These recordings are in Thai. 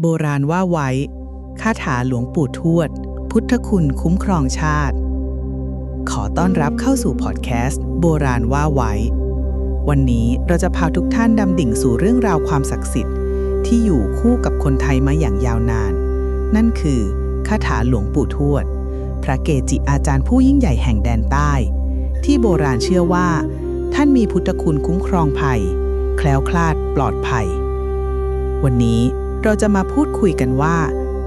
โบราณว่าไว้คาถาหลวงปู่ทวด พุทธคุณคุ้มครองชาติ ขอต้อนรับเข้าสู่พอดแคสต์โบราณว่าไว้ วันนี้เราจะพาทุกท่านดำดิ่งสู่เรื่องราวความศักดิ์สิทธิ์ ที่อยู่คู่กับคนไทยมาอย่างยาวนาน นั่นคือคาถาหลวงปู่ทวด พระเกจิอาจารย์ผู้ยิ่งใหญ่แห่งแดนใต้ ที่โบราณเชื่อว่า ท่านมีพุทธคุณคุ้มครองภัย แคล้วคลาดปลอดภัย วันนี้ เราจะมาพูดคุยกันว่า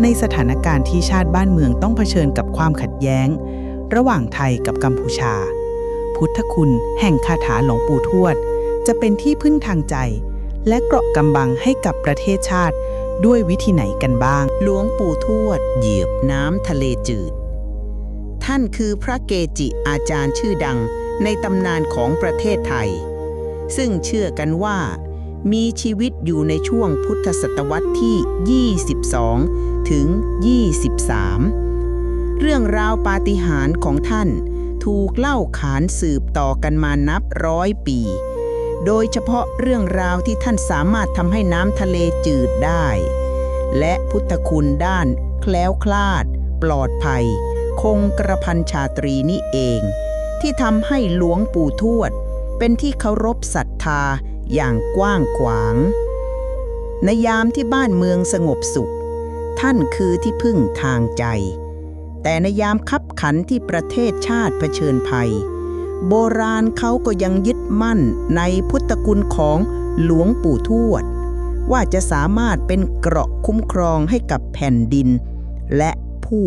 ในสถานการณ์ที่ชาติบ้านเมืองต้องเผชิญกับความขัดแย้ง ระหว่างไทยกับกัมพูชา พุทธคุณแห่งคาถาหลวงปู่ทวด จะเป็นที่พึ่งทางใจ และเกราะกำบังให้กับประเทศชาติ ด้วยวิธีไหนกันบ้างหลวงปู่ทวด เหยียบน้ำทะเลจืด ท่านคือพระเกจิอาจารย์ชื่อดังในตำนานของประเทศไทย ซึ่งเชื่อกันว่า มีชีวิตอยู่ในช่วงพุทธศตวรรษที่ 22 ถึง 23 เรื่องราวปาฏิหาริย์ของท่านถูกเล่าขานสืบต่อกันมานับร้อยปี โดยเฉพาะเรื่องราวที่ท่านสามารถทำให้น้ำทะเลจืดได้ และพุทธคุณด้านแคล้วคลาด ปลอดภัย คงกระพันชาตรีนี่เอง ที่ทำให้หลวงปู่ทวด เป็นที่เคารพศรัทธา อย่างกว้างขวาง ในยามที่บ้านเมืองสงบสุข ท่านคือที่พึ่งทางใจ แต่ในยามคับขันที่ประเทศชาติเผชิญภัย โบราณเขาก็ยังยึดมั่นในพุทธคุณของหลวงปู่ทวด ว่าจะสามารถเป็นเกราะคุ้มครองให้กับแผ่นดิน และผู้